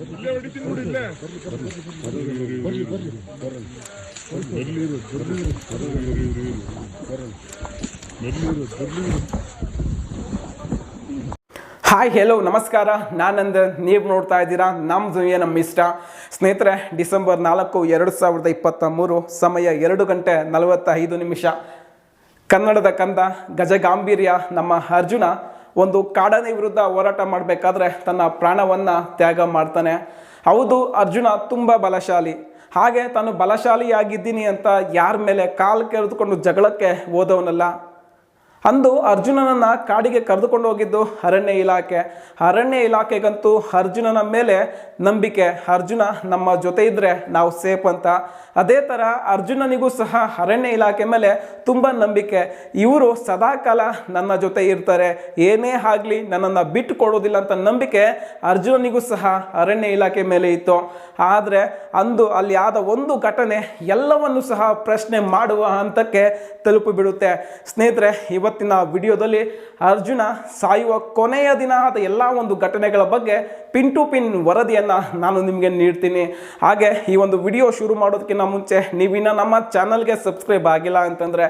Hi hello ನಮಸ್ಕಾರ. ನಾನಂದ, ನೀವು ನೋಡ್ತಾ ಇದ್ದೀರಾ ನಮ್ಮ ದುನಿಯಾ ನಮ್ಮ ಇಷ್ಟ ಸ್ನೇಹಿತರೆ, ಡಿಸೆಂಬರ್ ನಾಲ್ಕು, ಎರಡು ಸಾವಿರದ ಇಪ್ಪತ್ತ ಮೂರು, ಸಮಯ ಎರಡು ಗಂಟೆ ನಲವತ್ತೈದು ನಿಮಿಷ. ಕನ್ನಡದ ಕಂದ ಗಜಗಾಂಭೀರ್ಯ ನಮ್ಮ ಅರ್ಜುನ. ಒಂದು ಕಾಡಾನೆ ವಿರುದ್ಧ ಹೋರಾಟ ಮಾಡಬೇಕಾದ್ರೆ ತನ್ನ ಪ್ರಾಣವನ್ನು ತ್ಯಾಗ ಮಾಡ್ತಾನೆ. ಹೌದು, ಅರ್ಜುನ ತುಂಬ ಬಲಶಾಲಿ. ಹಾಗೆ ತಾನು ಬಲಶಾಲಿಯಾಗಿದ್ದೀನಿ ಅಂತ ಯಾರ ಮೇಲೆ ಕಾಲು ಕೆರೆದುಕೊಂಡು ಜಗಳಕ್ಕೆ ಹೋದವನಲ್ಲ. ಅಂದು ಅರ್ಜುನನನ್ನ ಕಾಡಿಗೆ ಕರೆದುಕೊಂಡು ಹೋಗಿದ್ದು ಅರಣ್ಯ ಇಲಾಖೆ. ಅರಣ್ಯ ಇಲಾಖೆಗಂತೂ ಅರ್ಜುನನ ಮೇಲೆ ನಂಬಿಕೆ. ಅರ್ಜುನ ನಮ್ಮ ಜೊತೆ ಇದ್ದರೆ ನಾವು ಸೇಫ್ ಅಂತ. ಅದೇ ಥರ ಅರ್ಜುನನಿಗೂ ಸಹ ಅರಣ್ಯ ಇಲಾಖೆ ಮೇಲೆ ತುಂಬ ನಂಬಿಕೆ. ಇವರು ಸದಾಕಾಲ ನನ್ನ ಜೊತೆ ಇರ್ತಾರೆ. ಏನೇ ಆಗಲಿ ನನ್ನನ್ನು ಬಿಟ್ಟು ಕೊಡೋದಿಲ್ಲ ಅಂತ ನಂಬಿಕೆ ಅರ್ಜುನನಿಗೂ ಸಹ ಅರಣ್ಯ ಇಲಾಖೆ ಮೇಲೆ ಇತ್ತು. ಆದರೆ ಅಂದು ಅಲ್ಲಿ ಆದ ಒಂದು ಘಟನೆ ಎಲ್ಲವನ್ನು ಸಹ ಪ್ರಶ್ನೆ ಮಾಡುವ ಹಂತಕ್ಕೆ ತಲುಪಿಬಿಡುತ್ತೆ ಬಿಡುತ್ತೆ. ಸ್ನೇಹಿತರೆ ಇವತ್ತಿನ ವಿಡಿಯೋದಲ್ಲಿ ಅರ್ಜುನ ಸಾಯುವ ಕೊನೆಯ ದಿನ ಆದ ಎಲ್ಲ ಒಂದು ಘಟನೆಗಳ ಬಗ್ಗೆ ಪಿನ್ ಟು ಪಿನ್ ವರದಿಯನ್ನು ನಾನು ನಿಮಗೆ ನೀಡ್ತೀನಿ. ಹಾಗೆ ಈ ಒಂದು ವಿಡಿಯೋ ಶುರು ಮಾಡೋದಕ್ಕಿಂತ ಮುಂಚೆ ನೀವಿನ್ನ ನಮ್ಮ ಚಾನಲ್ಗೆ ಸಬ್ಸ್ಕ್ರೈಬ್ ಆಗಿಲ್ಲ ಅಂತಂದರೆ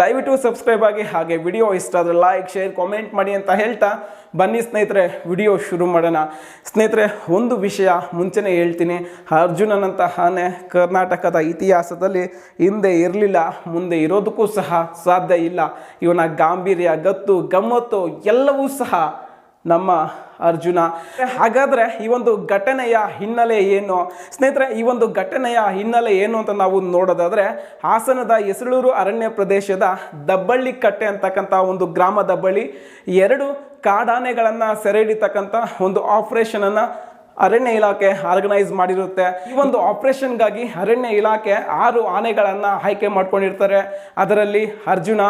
ದಯವಿಟ್ಟು ಸಬ್ಸ್ಕ್ರೈಬ್ ಆಗಿ ಹಾಗೆ ವಿಡಿಯೋ ಇಷ್ಟ ಆದರೆ ಲೈಕ್ ಶೇರ್ ಕಾಮೆಂಟ್ ಮಾಡಿ ಅಂತ ಹೇಳ್ತಾ ಬನ್ನಿ ಸ್ನೇಹಿತರೆ, ವಿಡಿಯೋ ಶುರು ಮಾಡೋಣ. ಸ್ನೇಹಿತರೆ, ಒಂದು ವಿಷಯ ಮುಂಚೆನೇ ಹೇಳ್ತೀನಿ. ಅರ್ಜುನನಂತಹ ಕರ್ನಾಟಕದ ಇತಿಹಾಸದಲ್ಲಿ ಹಿಂದೆ ಇರಲಿಲ್ಲ, ಮುಂದೆ ಇರೋದಕ್ಕೂ ಸಹ ಸಾಧ್ಯ ಇಲ್ಲ. ಇವನ ಗಾಂಭೀರ್ಯ, ಗತ್ತು, ಗಮ್ಮತ್ತು ಎಲ್ಲವೂ ಸಹ ನಮ್ಮ ಅರ್ಜುನ. ಹಾಗಾದರೆ ಈ ಒಂದು ಘಟನೆಯ ಹಿನ್ನೆಲೆ ಏನು? ಸ್ನೇಹಿತರೆ, ಈ ಒಂದು ಘಟನೆಯ ಹಿನ್ನೆಲೆ ಏನು ಅಂತ ನಾವು ನೋಡೋದಾದರೆ, ಹಾಸನದ ಹೆಸಳೂರು ಅರಣ್ಯ ಪ್ರದೇಶದ ದಬ್ಬಳ್ಳಿ ಕಟ್ಟೆ ಅಂತಕ್ಕಂಥ ಒಂದು ಗ್ರಾಮದ ಬಳಿ ಎರಡು ಕಾಡಾನೆಗಳನ್ನು ಸೆರೆ ಹಿಡಿತಕ್ಕಂಥ ಒಂದು ಆಪರೇಷನನ್ನು ಅರಣ್ಯ ಇಲಾಖೆ ಆರ್ಗನೈಸ್ ಮಾಡಿರುತ್ತೆ. ಈ ಒಂದು ಆಪರೇಷನ್ಗಾಗಿ ಅರಣ್ಯ ಇಲಾಖೆ ಆರು ಆನೆಗಳನ್ನು ಆಯ್ಕೆ ಮಾಡ್ಕೊಂಡಿರ್ತಾರೆ. ಅದರಲ್ಲಿ ಅರ್ಜುನ,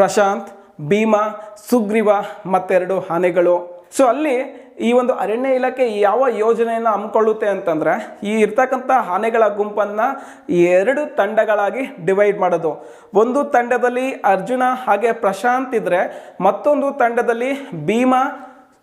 ಪ್ರಶಾಂತ್ ಭೀಮಾ, ಸುಗ್ರೀವ ಮತ್ತೆರಡು ಆನೆಗಳು. ಸೊ ಅಲ್ಲಿ ಈ ಒಂದು ಅರಣ್ಯ ಇಲಾಖೆ ಯಾವ ಯೋಜನೆಯನ್ನು ಹಮ್ಮಿಕೊಳ್ಳುತ್ತೆ ಅಂತಂದರೆ, ಈ ಇರ್ತಕ್ಕಂಥ ಆನೆಗಳ ಗುಂಪನ್ನು ಎರಡು ತಂಡಗಳಾಗಿ ಡಿವೈಡ್ ಮಾಡೋದು. ಒಂದು ತಂಡದಲ್ಲಿ ಅರ್ಜುನ ಹಾಗೆ ಪ್ರಶಾಂತ್ ಇದ್ದರೆ ಮತ್ತೊಂದು ತಂಡದಲ್ಲಿ ಭೀಮಾ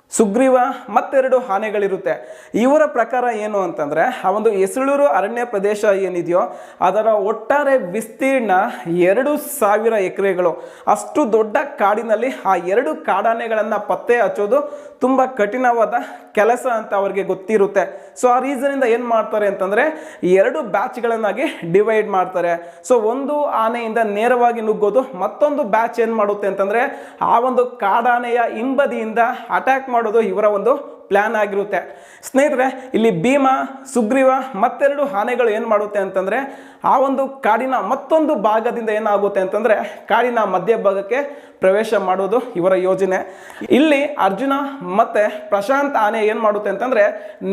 ಸುಗ್ರೀವ ಮತ್ತೆರಡು ಆನೆಗಳಿರುತ್ತೆ. ಇವರ ಪ್ರಕಾರ ಏನು ಅಂತಂದರೆ, ಆ ಒಂದು ಹೆಸಳೂರು ಅರಣ್ಯ ಪ್ರದೇಶ ಏನಿದೆಯೋ, ಅದರ ಒಟ್ಟಾರೆ ವಿಸ್ತೀರ್ಣ ಎರಡು ಸಾವಿರ ಎಕರೆಗಳು. ಅಷ್ಟು ದೊಡ್ಡ ಕಾಡಿನಲ್ಲಿ ಆ ಎರಡು ಕಾಡಾನೆಗಳನ್ನು ಪತ್ತೆ ಹಚ್ಚೋದು ತುಂಬ ಕಠಿಣವಾದ ಕೆಲಸ ಅಂತ ಅವರಿಗೆ ಗೊತ್ತಿರುತ್ತೆ. ಸೊ ಆ ರೀಸನಿಂದ ಏನು ಮಾಡ್ತಾರೆ ಅಂತಂದರೆ, ಎರಡು ಬ್ಯಾಚ್ಗಳನ್ನಾಗಿ ಡಿವೈಡ್ ಮಾಡ್ತಾರೆ. ಸೊ ಒಂದು ಆನೆಯಿಂದ ನೇರವಾಗಿ ನುಗ್ಗೋದು, ಮತ್ತೊಂದು ಬ್ಯಾಚ್ ಏನು ಮಾಡುತ್ತೆ ಅಂತಂದರೆ, ಆ ಒಂದು ಕಾಡಾನೆಯ ಹಿಂಬದಿಯಿಂದ ಅಟ್ಯಾಕ್ ಮಾಡೋದು ಇವರ ಒಂದು ಪ್ಲ್ಯಾನ್ ಆಗಿರುತ್ತೆ. ಸ್ನೇಹಿತರೆ, ಇಲ್ಲಿ ಭೀಮ, ಸುಗ್ರೀವ ಮತ್ತೆರಡು ಆನೆಗಳು ಏನು ಮಾಡುತ್ತೆ ಅಂತಂದರೆ, ಆ ಒಂದು ಕಾಡಿನ ಮತ್ತೊಂದು ಭಾಗದಿಂದ ಏನಾಗುತ್ತೆ ಅಂತಂದರೆ, ಕಾಡಿನ ಮಧ್ಯಭಾಗಕ್ಕೆ ಪ್ರವೇಶ ಮಾಡೋದು ಇವರ ಯೋಜನೆ. ಇಲ್ಲಿ ಅರ್ಜುನ ಮತ್ತು ಪ್ರಶಾಂತ್ ಆನೆ ಏನು ಮಾಡುತ್ತೆ ಅಂತಂದರೆ,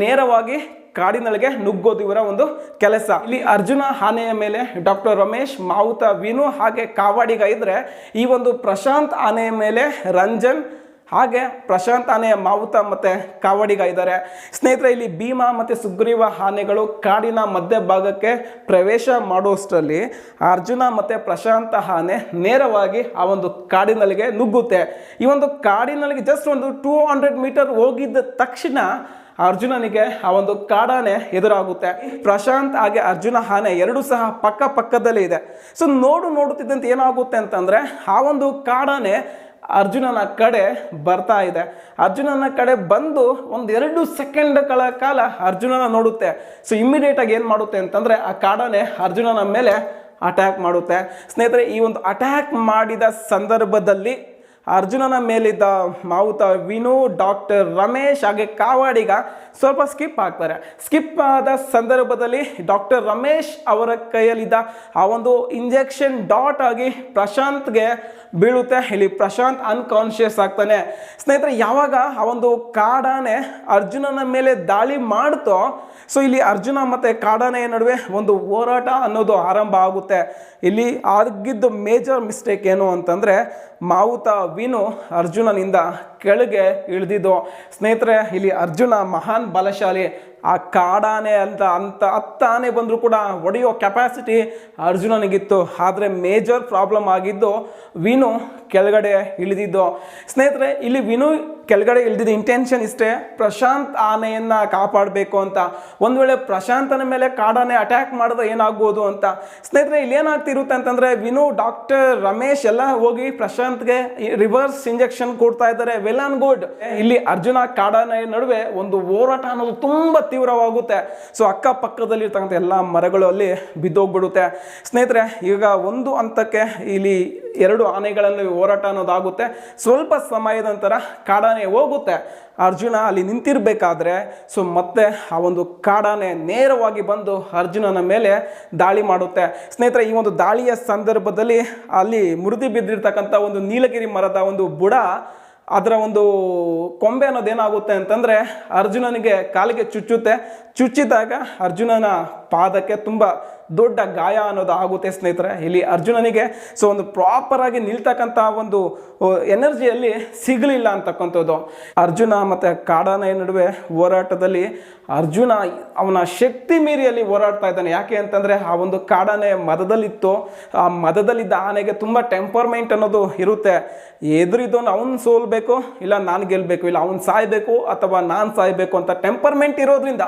ನೇರವಾಗಿ ಕಾಡಿನೊಳಗೆ ನುಗ್ಗೋದು ಇವರ ಒಂದು ಕೆಲಸ. ಇಲ್ಲಿ ಅರ್ಜುನ ಆನೆಯ ಮೇಲೆ ಡಾಕ್ಟರ್ ರಮೇಶ್, ಮಾವುತ, ವೀನು ಹಾಗೆ ಕಾವಾಡಿಗ ಇದ್ರೆ, ಈ ಒಂದು ಪ್ರಶಾಂತ್ ಆನೆಯ ಮೇಲೆ ರಂಜನ್ ಹಾಗೆ ಪ್ರಶಾಂತ್ ಆನೆ ಮಾವುತ ಮತ್ತು ಕಾವಡಿಗ ಇದ್ದಾರೆ. ಸ್ನೇಹಿತರೆ, ಇಲ್ಲಿ ಭೀಮ ಮತ್ತು ಸುಗ್ರೀವ ಆನೆಗಳು ಕಾಡಿನ ಮಧ್ಯಭಾಗಕ್ಕೆ ಪ್ರವೇಶ ಮಾಡುವಷ್ಟರಲ್ಲಿ ಅರ್ಜುನ ಮತ್ತು ಪ್ರಶಾಂತ ಆನೆ ನೇರವಾಗಿ ಆ ಒಂದು ಕಾಡಿನಲ್ಲಿಗೆ ನುಗ್ಗುತ್ತೆ. ಈ ಒಂದು ಕಾಡಿನಲ್ಲಿಗೆ ಜಸ್ಟ್ ಒಂದು ಟೂ ಹಂಡ್ರೆಡ್ ಮೀಟರ್ ಹೋಗಿದ್ದ ತಕ್ಷಣ ಅರ್ಜುನನಿಗೆ ಆ ಒಂದು ಕಾಡಾನೆ ಎದುರಾಗುತ್ತೆ. ಪ್ರಶಾಂತ್ ಹಾಗೆ ಅರ್ಜುನ ಆನೆ ಎರಡು ಸಹ ಪಕ್ಕ ಪಕ್ಕದಲ್ಲೇ ಇದೆ. ಸೊ ನೋಡು ನೋಡುತ್ತಿದ್ದಂತೆ ಏನಾಗುತ್ತೆ ಅಂತಂದರೆ ಆ ಒಂದು ಕಾಡಾನೆ ಅರ್ಜುನನ ಕಡೆ ಬರ್ತಾ ಇದೆ. ಅರ್ಜುನನ ಕಡೆ ಬಂದು ಒಂದು ಎರಡು ಸೆಕೆಂಡ್ಗಳ ಕಾಲ ಅರ್ಜುನನ ನೋಡುತ್ತೆ. ಸೊ ಇಮ್ಮಿಡಿಯೇಟಾಗಿ ಏನು ಮಾಡುತ್ತೆ ಅಂತಂದರೆ ಆ ಕಾಡನೆ ಅರ್ಜುನನ ಮೇಲೆ ಅಟ್ಯಾಕ್ ಮಾಡುತ್ತೆ. ಸ್ನೇಹಿತರೆ, ಈ ಒಂದು ಅಟ್ಯಾಕ್ ಮಾಡಿದ ಸಂದರ್ಭದಲ್ಲಿ ಅರ್ಜುನನ ಮೇಲಿದ್ದ ಮಾವುತ ವಿನು ಡಾಕ್ಟರ್ ರಮೇಶ್ ಹಾಗೆ ಕಾವಾಡಿಗ ಸ್ವಲ್ಪ ಸ್ಕಿಪ್ ಆಗ್ತಾರೆ. ಸ್ಕಿಪ್ ಆದ ಸಂದರ್ಭದಲ್ಲಿ ಡಾಕ್ಟರ್ ರಮೇಶ್ ಅವರ ಕೈಯಲ್ಲಿದ್ದ ಆ ಒಂದು ಇಂಜೆಕ್ಷನ್ ಡಾಟ್ ಆಗಿ ಪ್ರಶಾಂತ್ಗೆ ಬೀಳುತ್ತೆ. ಇಲ್ಲಿ ಪ್ರಶಾಂತ್ ಅನ್ಕಾನ್ಷಿಯಸ್ ಆಗ್ತಾನೆ. ಸ್ನೇಹಿತರೆ, ಯಾವಾಗ ಆ ಒಂದು ಕಾಡಾನೆ ಅರ್ಜುನನ ಮೇಲೆ ದಾಳಿ ಮಾಡ್ತೋ, ಸೊ ಇಲ್ಲಿ ಅರ್ಜುನ ಮತ್ತು ಕಾಡಾನೆಯ ನಡುವೆ ಒಂದು ಹೋರಾಟ ಅನ್ನೋದು ಆರಂಭ ಆಗುತ್ತೆ. ಇಲ್ಲಿ ಆಗಿದ್ದು ಮೇಜರ್ ಮಿಸ್ಟೇಕ್ ಏನು ಅಂತಂದರೆ ಮಾವುತ ವಿನು ಅರ್ಜುನನಿಂದ ಕೆಳಗೆ ಇಳಿದಿದ್ದು ಸ್ನೇಹಿತರೆ, ಇಲ್ಲಿ ಅರ್ಜುನ ಮಹಾನ್ ಬಲಶಾಲಿ. ಆ ಕಾಡಾನೆ ಅಂತ ಅಂತ ಹತ್ತಾನೆ ಬಂದರೂ ಕೂಡ ಒಡೆಯೋ ಕೆಪಾಸಿಟಿ ಅರ್ಜುನನಿಗಿತ್ತು. ಆದರೆ ಮೇಜರ್ ಪ್ರಾಬ್ಲಮ್ ಆಗಿದ್ದು ವಿನು ಕೆಳಗಡೆ ಇಳಿದಿದ್ದು. ಸ್ನೇಹಿತರೆ, ಇಲ್ಲಿ ವಿನು ಕೆಳಗಡೆ ಇಳಿದಿದ್ದ ಇಂಟೆನ್ಷನ್ ಇಷ್ಟೇ. ಪ್ರಶಾಂತ್ ಆನೆಯನ್ನು ಕಾಪಾಡಬೇಕು ಅಂತ. ಒಂದು ವೇಳೆ ಪ್ರಶಾಂತನ ಮೇಲೆ ಕಾಡಾನೆ ಅಟ್ಯಾಕ್ ಮಾಡಿದ್ರೆ ಏನಾಗ್ಬೋದು ಅಂತ. ಸ್ನೇಹಿತರೆ, ಇಲ್ಲಿ ಏನಾಗ್ತಿರುತ್ತೆ ಅಂತಂದರೆ ವಿನು ಡಾಕ್ಟರ್ ರಮೇಶ್ ಎಲ್ಲ ಹೋಗಿ ಪ್ರಶಾಂತ್ಗೆ ರಿವರ್ಸ್ ಇಂಜೆಕ್ಷನ್ ಕೊಡ್ತಾ ಇದ್ದಾರೆ. ವೆಲ್ ಆನ್ ಗುಡ್ ಇಲ್ಲಿ ಅರ್ಜುನ, ಕಾಡಾನೆ ನಡುವೆ ಒಂದು ಹೋರಾಟ ಅನ್ನೋದು ತುಂಬ ತೀವ್ರವಾಗುತ್ತೆ. ಸೊ ಅಕ್ಕಪಕ್ಕದಲ್ಲಿ ಇರ್ತಕ್ಕಂಥ ಎಲ್ಲ ಮರಗಳು ಅಲ್ಲಿ ಬಿದ್ದೋಗ್ಬಿಡುತ್ತೆ. ಸ್ನೇಹಿತರೆ, ಈಗ ಒಂದು ಹಂತಕ್ಕೆ ಇಲ್ಲಿ ಎರಡು ಆನೆಗಳಲ್ಲಿ ಹೋರಾಟ ಅನ್ನೋದಾಗುತ್ತೆ. ಸ್ವಲ್ಪ ಸಮಯದ ನಂತರ ಕಾಡಾನೆ ಹೋಗುತ್ತೆ. ಅರ್ಜುನ ಅಲ್ಲಿ ನಿಂತಿರಬೇಕಾದ್ರೆ ಸೊ ಮತ್ತೆ ಆ ಒಂದು ಕಾಡಾನೆ ನೇರವಾಗಿ ಬಂದು ಅರ್ಜುನನ ಮೇಲೆ ದಾಳಿ ಮಾಡುತ್ತೆ. ಸ್ನೇಹಿತರೆ, ಈ ಒಂದು ದಾಳಿಯ ಸಂದರ್ಭದಲ್ಲಿ ಅಲ್ಲಿ ಮುರಿದು ಬಿದ್ದಿರ್ತಕ್ಕಂಥ ಒಂದು ನೀಲಗಿರಿ ಮರದ ಒಂದು ಬುಡ ಅದರ ಒಂದು ಕೊಂಬೆ ಅನ್ನೋದೇನಾಗುತ್ತೆ ಅಂತಂದರೆ ಅರ್ಜುನನಿಗೆ ಕಾಲಿಗೆ ಚುಚ್ಚುತ್ತೆ. ಚುಚ್ಚಿದಾಗ ಅರ್ಜುನನ ಪಾದಕ್ಕೆ ತುಂಬ ದೊಡ್ಡ ಗಾಯ ಅನ್ನೋದು ಆಗುತ್ತೆ ಸ್ನೇಹಿತರೆ. ಇಲ್ಲಿ ಅರ್ಜುನನಿಗೆ ಸೊ ಒಂದು ಪ್ರಾಪರಾಗಿ ನಿಲ್ತಕ್ಕಂಥ ಒಂದು ಎನರ್ಜಿಯಲ್ಲಿ ಸಿಗಲಿಲ್ಲ ಅಂತಕ್ಕಂಥದ್ದು. ಅರ್ಜುನ ಮತ್ತು ಕಾಡಾನೆಯ ನಡುವೆ ಹೋರಾಟದಲ್ಲಿ ಅರ್ಜುನ ಅವನ ಶಕ್ತಿ ಮೀರಿಯಲ್ಲಿ ಹೋರಾಡ್ತಾ ಇದ್ದಾನೆ. ಯಾಕೆ ಅಂತಂದರೆ ಆ ಒಂದು ಕಾಡಾನೆ ಮದದಲ್ಲಿತ್ತು. ಆ ಮದದಲ್ಲಿದ್ದ ಆನೆಗೆ ತುಂಬ ಟೆಂಪರ್ಮೆಂಟ್ ಅನ್ನೋದು ಇರುತ್ತೆ. ಎದುರಿದ್ದವನು ಅವ್ನು ಸೋಲ್ಬೇಕು, ಇಲ್ಲ ನಾನು ಗೆಲ್ಲಬೇಕು ಇಲ್ಲ ಅವ್ನು ಸಾಯಬೇಕು ಅಥವಾ ನಾನು ಸಾಯಬೇಕು ಅಂತ ಟೆಂಪರ್ಮೆಂಟ್ ಇರೋದ್ರಿಂದ.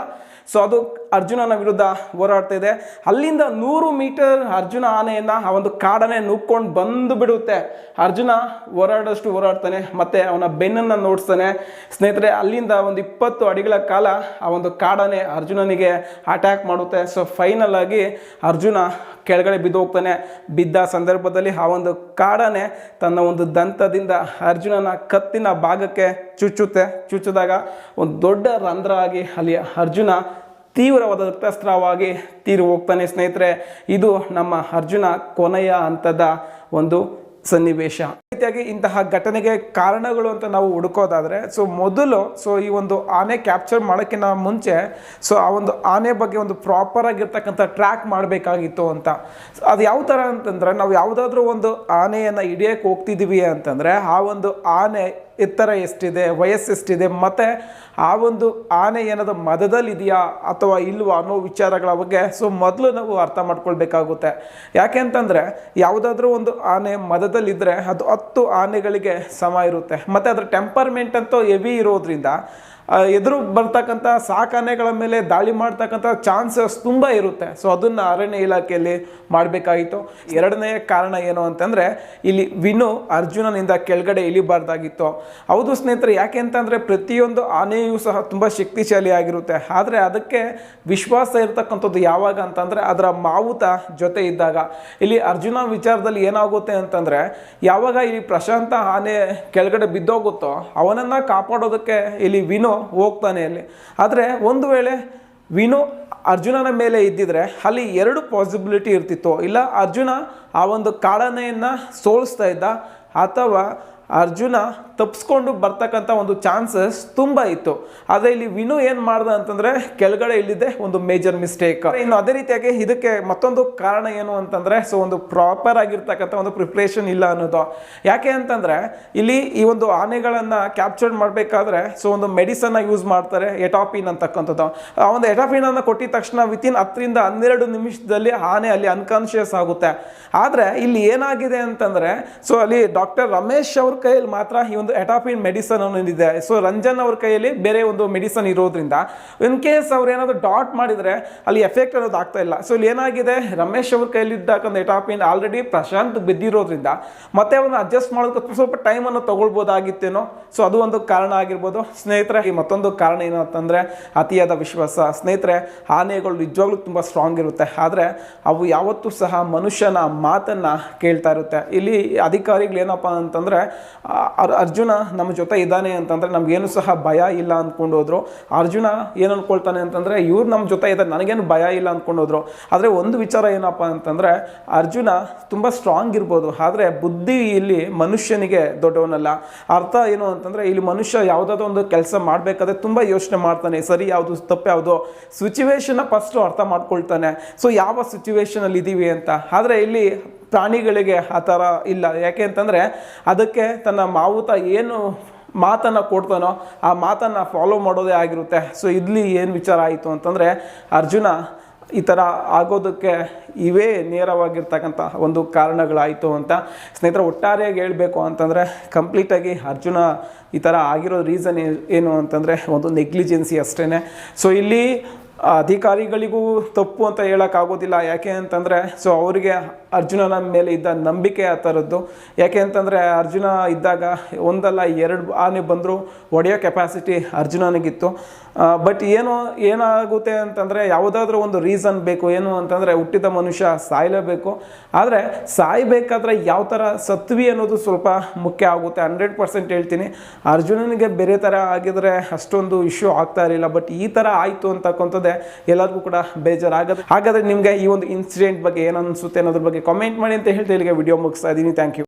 ಸೊ ಅದು ಅರ್ಜುನನ ವಿರುದ್ಧ ಹೋರಾಡ್ತಾ ಇದೆ. ಅಲ್ಲಿಂದ ನೂರು ಮೀಟರ್ ಅರ್ಜುನ ಆನೆಯನ್ನು ಆ ಒಂದು ಕಾಡನೆ ನುಗ್ಕೊಂಡು ಬಂದು ಬಿಡುತ್ತೆ. ಅರ್ಜುನ ಹೋರಾಡೋಷ್ಟು ಹೋರಾಡ್ತಾನೆ, ಮತ್ತೆ ಅವನ ಬೆನ್ನನ್ನು ನೋಡಿಸ್ತಾನೆ. ಸ್ನೇಹಿತರೆ, ಅಲ್ಲಿಂದ ಒಂದು ಇಪ್ಪತ್ತು ಅಡಿಗಳ ಕಾಲ ಆ ಒಂದು ಕಾಡನೆ ಅರ್ಜುನನಿಗೆ ಅಟ್ಯಾಕ್ ಮಾಡುತ್ತೆ. ಸೊ ಫೈನಲ್ ಆಗಿ ಅರ್ಜುನ ಕೆಳಗಡೆ ಬಿದ್ದು ಹೋಗ್ತಾನೆ. ಬಿದ್ದ ಸಂದರ್ಭದಲ್ಲಿ ಆ ಒಂದು ಕಾಡನೆ ತನ್ನ ಒಂದು ದಂತದಿಂದ ಅರ್ಜುನನ ಕತ್ತಿನ ಭಾಗಕ್ಕೆ ಚುಚ್ಚುತ್ತೆ. ಚುಚ್ಚಿದಾಗ ಒಂದು ದೊಡ್ಡ ರಂಧ್ರ ಆಗಿ ಅಲ್ಲಿ ಅರ್ಜುನ ತೀವ್ರವಾದ ರಕ್ತಸ್ರಾವವಾಗಿ ತೀರು ಹೋಗ್ತಾನೆ ಸ್ನೇಹಿತರೆ. ಇದು ನಮ್ಮ ಅರ್ಜುನ ಕೊನೆಯ ಹಂತದ ಒಂದು ಸನ್ನಿವೇಶ. ರೀತಿಯಾಗಿ ಇಂತಹ ಘಟನೆಗೆ ಕಾರಣಗಳು ಅಂತ ನಾವು ಹುಡುಕೋದಾದರೆ, ಸೊ ಮೊದಲು, ಸೊ ಈ ಒಂದು ಆನೆ ಕ್ಯಾಪ್ಚರ್ ಮಾಡೋಕ್ಕಿಂತ ಮುಂಚೆ, ಸೊ ಆ ಒಂದು ಆನೆ ಬಗ್ಗೆ ಒಂದು ಪ್ರಾಪರ್ ಆಗಿರ್ತಕ್ಕಂಥ ಟ್ರ್ಯಾಕ್ ಮಾಡಬೇಕಾಗಿತ್ತು ಅಂತ. ಅದು ಯಾವ ಥರ ಅಂತಂದರೆ, ನಾವು ಯಾವುದಾದ್ರೂ ಒಂದು ಆನೆಯನ್ನು ಹಿಡಿಯೋಕ್ಕೆ ಹೋಗ್ತಿದ್ದೀವಿ ಅಂತಂದರೆ, ಆ ಒಂದು ಆನೆ ಎತ್ತರ ಎಷ್ಟಿದೆ, ವಯಸ್ಸು ಎಷ್ಟಿದೆ, ಮತ್ತು ಆ ಒಂದು ಆನೆ ಏನಾದರೂ ಮದದಲ್ಲಿದೆಯಾ ಅಥವಾ ಇಲ್ವಾ ಅನ್ನೋ ವಿಚಾರಗಳ ಬಗ್ಗೆ ಸೊ ಮೊದಲು ನಾವು ಅರ್ಥ ಮಾಡ್ಕೊಳ್ಬೇಕಾಗುತ್ತೆ. ಯಾಕೆ ಅಂತಂದರೆ ಯಾವುದಾದ್ರೂ ಒಂದು ಆನೆ ಮದದಲ್ಲಿದ್ದರೆ ಅದು ಹತ್ತು ಆನೆಗಳಿಗೆ ಸಮ ಇರುತ್ತೆ. ಮತ್ತು ಅದರ ಟೆಂಪರ್ಮೆಂಟ್ ಅಂತೂ ಹೆವಿ ಇರೋದ್ರಿಂದ ಎದುರು ಬರ್ತಕ್ಕಂಥ ಸಾಕಾನೆಗಳ ಮೇಲೆ ದಾಳಿ ಮಾಡ್ತಕ್ಕಂಥ ಚಾನ್ಸಸ್ ತುಂಬ ಇರುತ್ತೆ. ಸೊ ಅದನ್ನು ಅರಣ್ಯ ಇಲಾಖೆಯಲ್ಲಿ ಮಾಡಬೇಕಾಗಿತ್ತು ಎರಡನೇ ಕಾರಣ ಏನು ಅಂತಂದರೆ, ಇಲ್ಲಿ ವಿನು ಅರ್ಜುನನಿಂದ ಕೆಳಗಡೆ ಇಳಿಬಾರ್ದಾಗಿತ್ತು. ಹೌದು ಸ್ನೇಹಿತರೆ, ಯಾಕೆ ಅಂತಂದರೆ ಪ್ರತಿಯೊಂದು ಆನೆಯೂ ಸಹ ತುಂಬ ಶಕ್ತಿಶಾಲಿ ಆಗಿರುತ್ತೆ. ಆದರೆ ಅದಕ್ಕೆ ವಿಶ್ವಾಸ ಇರತಕ್ಕಂಥದ್ದು ಯಾವಾಗ ಅಂತಂದರೆ, ಅದರ ಮಾವುತ ಜೊತೆ ಇದ್ದಾಗ. ಇಲ್ಲಿ ಅರ್ಜುನ ವಿಚಾರದಲ್ಲಿ ಏನಾಗುತ್ತೆ ಅಂತಂದರೆ, ಯಾವಾಗ ಇಲ್ಲಿ ಪ್ರಶಾಂತ ಆನೆ ಕೆಳಗಡೆ ಬಿದ್ದೋಗುತ್ತೋ, ಅವನನ್ನು ಕಾಪಾಡೋದಕ್ಕೆ ಇಲ್ಲಿ ವಿನು ಹೋಗ್ತಾನೆ ಅಲ್ಲಿ. ಆದರೆ ಒಂದು ವೇಳೆ ವಿನು ಅರ್ಜುನನ ಮೇಲೆ ಇದ್ದಿದ್ರೆ ಅಲ್ಲಿ ಎರಡು ಪಾಸಿಬಿಲಿಟಿ ಇರ್ತಿತ್ತು. ಇಲ್ಲ ಅರ್ಜುನ ಆ ಒಂದು ಕಾಳನೆಯನ್ನು ಸೋಲಿಸ್ತಾ ಇದ್ದ ಅಥವಾ ಅರ್ಜುನ ತಪ್ಪಿಸ್ಕೊಂಡು ಬರ್ತಕ್ಕಂಥ ಒಂದು ಚಾನ್ಸಸ್ ತುಂಬ ಇತ್ತು. ಆದರೆ ಇಲ್ಲಿ ವಿನು ಏನು ಮಾಡ್ದೆ ಅಂತಂದರೆ ಕೆಳಗಡೆ ಇಲ್ಲಿದೆ ಒಂದು ಮೇಜರ್ ಮಿಸ್ಟೇಕ್. ಇನ್ನು ಅದೇ ರೀತಿಯಾಗಿ ಇದಕ್ಕೆ ಮತ್ತೊಂದು ಕಾರಣ ಏನು ಅಂತಂದರೆ ಸೊ ಒಂದು ಪ್ರಾಪರ್ ಆಗಿರ್ತಕ್ಕಂಥ ಒಂದು ಪ್ರಿಪ್ರೇಷನ್ ಇಲ್ಲ ಅನ್ನೋದು. ಯಾಕೆ ಅಂತಂದರೆ ಇಲ್ಲಿ ಈ ಒಂದು ಆನೆಗಳನ್ನು ಕ್ಯಾಪ್ಚರ್ ಮಾಡಬೇಕಾದ್ರೆ ಸೊ ಒಂದು ಮೆಡಿಸನ್ನ ಯೂಸ್ ಮಾಡ್ತಾರೆ ಎಟಾಪಿನ್ ಅಂತಕ್ಕಂಥದ್ದು. ಆ ಒಂದು ಎಟಾಪಿನನ್ನು ಕೊಟ್ಟಿದ ತಕ್ಷಣ ವಿತಿನ್ ಹತ್ತರಿಂದ ಹನ್ನೆರಡು ನಿಮಿಷದಲ್ಲಿ ಆನೆ ಅಲ್ಲಿ ಅನ್ಕಾನ್ಷಿಯಸ್ ಆಗುತ್ತೆ. ಆದರೆ ಇಲ್ಲಿ ಏನಾಗಿದೆ ಅಂತಂದರೆ ಸೊ ಅಲ್ಲಿ ಡಾಕ್ಟರ್ ರಮೇಶ್ ಅವ್ರ ಕೈಯಲ್ಲಿ ಮಾತ್ರ ಈ ಒಂದು ಎಟಾಪಿನ್ ಮೆಡಿಸನ್ ಅನ್ನೋದಿದೆ ಸೊ ರಂಜನ್ ಅವ್ರ ಕೈಯಲ್ಲಿ ಬೇರೆ ಒಂದು ಮೆಡಿಸನ್ ಇರೋದ್ರಿಂದ ಇನ್ ಕೇಸ್ ಅವ್ರು ಏನಾದರೂ ಡಾಟ್ ಮಾಡಿದರೆ ಅಲ್ಲಿ ಎಫೆಕ್ಟ್ ಅನ್ನೋದು ಆಗ್ತಾ ಇಲ್ಲ. ಸೊ ಇಲ್ಲಿ ಏನಾಗಿದೆ? ರಮೇಶ್ ಅವ್ರ ಕೈಯಲ್ಲಿ ಇದ್ದಕ್ಕಂಥ ಎಟಾಪಿನ್ ಆಲ್ರೆಡಿ ಪ್ರಶಾಂತ್ ಬಿದ್ದಿರೋದ್ರಿಂದ ಮತ್ತೆ ಅವನ್ನ ಅಡ್ಜಸ್ಟ್ ಮಾಡೋದಕ್ಕೆ ಸ್ವಲ್ಪ ಟೈಮನ್ನು ತಗೊಳ್ಬೋದಾಗಿತ್ತೇನೋ? ಸೊ ಅದು ಒಂದು ಕಾರಣ ಆಗಿರ್ಬೋದು. ಸ್ನೇಹಿತರೆ, ಈ ಮತ್ತೊಂದು ಕಾರಣ ಏನು ಅಂತಂದರೆ ಅತಿಯಾದ ವಿಶ್ವಾಸ. ಸ್ನೇಹಿತರೆ, ಆನೆಗಳು ನಿಜವಾಗ್ಲೂ ತುಂಬ ಸ್ಟ್ರಾಂಗ್ ಇರುತ್ತೆ. ಆದರೆ ಅವು ಯಾವತ್ತೂ ಸಹ ಮನುಷ್ಯನ ಮಾತನ್ನು ಕೇಳ್ತಾ ಇರುತ್ತೆ. ಇಲ್ಲಿ ಅಧಿಕಾರಿಗಳು ಏನಪ್ಪ ಅಂತಂದರೆ ಅರ್ಜುನ ನಮ್ಮ ಜೊತೆ ಇದ್ದಾನೆ ಅಂತಂದರೆ ನಮಗೇನು ಸಹ ಭಯ ಇಲ್ಲ ಅಂದ್ಕೊಂಡು ಹೋದ್ರು. ಅರ್ಜುನ ಏನು ಅಂದ್ಕೊಳ್ತಾನೆ ಅಂತಂದರೆ ಇವ್ರು ನಮ್ಮ ಜೊತೆ ಇದ್ದಾರೆ ನನಗೇನು ಭಯ ಇಲ್ಲ ಅಂದ್ಕೊಂಡು ಹೋದ್ರು. ಆದರೆ ಒಂದು ವಿಚಾರ ಏನಪ್ಪ ಅಂತಂದರೆ ಅರ್ಜುನ ತುಂಬ ಸ್ಟ್ರಾಂಗ್ ಇರ್ಬೋದು. ಆದರೆ ಬುದ್ಧಿ ಇಲ್ಲಿ ಮನುಷ್ಯನಿಗೆ ದೊಡ್ಡವನಲ್ಲ. ಅರ್ಥ ಏನು ಅಂತಂದರೆ ಇಲ್ಲಿ ಮನುಷ್ಯ ಯಾವುದಾದ್ರೂ ಒಂದು ಕೆಲಸ ಮಾಡಬೇಕಾದ್ರೆ ತುಂಬ ಯೋಚನೆ ಮಾಡ್ತಾನೆ. ಸರಿ, ಯಾವುದು ತಪ್ಪು, ಯಾವುದು ಸಿಚುವೇಶನ್ನ ಫಸ್ಟು ಅರ್ಥ ಮಾಡ್ಕೊಳ್ತಾನೆ. ಸೊ ಯಾವ ಸಿಚುವೇಶನಲ್ಲಿ ಇದ್ದೀವಿ ಅಂತ. ಆದರೆ ಇಲ್ಲಿ ಪ್ರಾಣಿಗಳಿಗೆ ಆ ಥರ ಇಲ್ಲ. ಯಾಕೆ ಅಂತಂದರೆ ಅದಕ್ಕೆ ತನ್ನ ಮಾವುತ ಏನು ಮಾತನ್ನು ಕೊಡ್ತಾನೋ ಆ ಮಾತನ್ನು ಫಾಲೋ ಮಾಡೋದೇ ಆಗಿರುತ್ತೆ. ಸೊ ಇಲ್ಲಿ ಏನು ವಿಚಾರ ಆಯಿತು ಅಂತಂದರೆ ಅರ್ಜುನ ಈ ಥರ ಆಗೋದಕ್ಕೆ ಇವೇ ನೇರವಾಗಿರ್ತಕ್ಕಂಥ ಒಂದು ಕಾರಣಗಳಾಯಿತು ಅಂತ ಸ್ನೇಹಿತರ ಒಟ್ಟಾರೆಯಾಗಿ ಹೇಳಬೇಕು ಅಂತಂದರೆ ಕಂಪ್ಲೀಟಾಗಿ ಅರ್ಜುನ ಈ ಥರ ಆಗಿರೋ ರೀಸನ್ ಏನು ಅಂತಂದರೆ ಒಂದು ನೆಗ್ಲಿಜೆನ್ಸಿ ಅಷ್ಟೇ ಸೊ ಇಲ್ಲಿ ಅಧಿಕಾರಿಗಳಿಗೂ ತಪ್ಪು ಅಂತ ಹೇಳೋಕ್ಕಾಗೋದಿಲ್ಲ ಯಾಕೆ ಅಂತಂದರೆ ಸೊ ಅವರಿಗೆ ಅರ್ಜುನನ ಮೇಲೆ ಇದ್ದ ನಂಬಿಕೆ ಆ ಥರದ್ದು. ಯಾಕೆ ಅಂತಂದರೆ ಅರ್ಜುನ ಇದ್ದಾಗ ಒಂದಲ್ಲ ಎರಡು ಆನೆ ಬಂದರೂ ಒಡೆಯೋ ಕೆಪಾಸಿಟಿ ಅರ್ಜುನನಿಗಿತ್ತು. ಬಟ್ ಏನು, ಏನಾಗುತ್ತೆ ಅಂತಂದರೆ ಯಾವುದಾದ್ರೂ ಒಂದು ರೀಸನ್ ಬೇಕು, ಏನು ಅಂತಂದರೆ ಹುಟ್ಟಿದ ಮನುಷ್ಯ ಸಾಯಲೇಬೇಕು. ಆದರೆ ಸಾಯಬೇಕಾದ್ರೆ ಯಾವ ಥರ ಸತ್ವಿ ಅನ್ನೋದು ಸ್ವಲ್ಪ ಮುಖ್ಯ ಆಗುತ್ತೆ. ಹಂಡ್ರೆಡ್ ಪರ್ಸೆಂಟ್ ಹೇಳ್ತೀನಿ. ಅರ್ಜುನನಿಗೆ ಬೇರೆ ಥರ ಆಗಿದ್ರೆ ಅಷ್ಟೊಂದು ಇಶ್ಯೂ ಆಗ್ತಾ ಇರಲಿಲ್ಲ. ಬಟ್ ಈ ಥರ ಆಯಿತು ಅಂತಕ್ಕಂಥದ್ದೇ ಎಲ್ಲರಿಗೂ ಕೂಡ ಬೇಜಾರಾಗುತ್ತೆ. ಹಾಗಾದರೆ ನಿಮಗೆ ಈ ಒಂದು ಇನ್ಸಿಡೆಂಟ್ ಬಗ್ಗೆ ಏನು ಅನಿಸುತ್ತೆ ಅನ್ನೋದ್ರ ಬಗ್ಗೆ ಕಾಮೆಂಟ್ ಮಾಡಿ ಅಂತ ಹೇಳ್ತಾ ಇಲ್ಲಿಗೆ ವಿಡಿಯೋ ಮುಗಿಸ್ತಾ ಇದ್ದೀನಿ. Thank you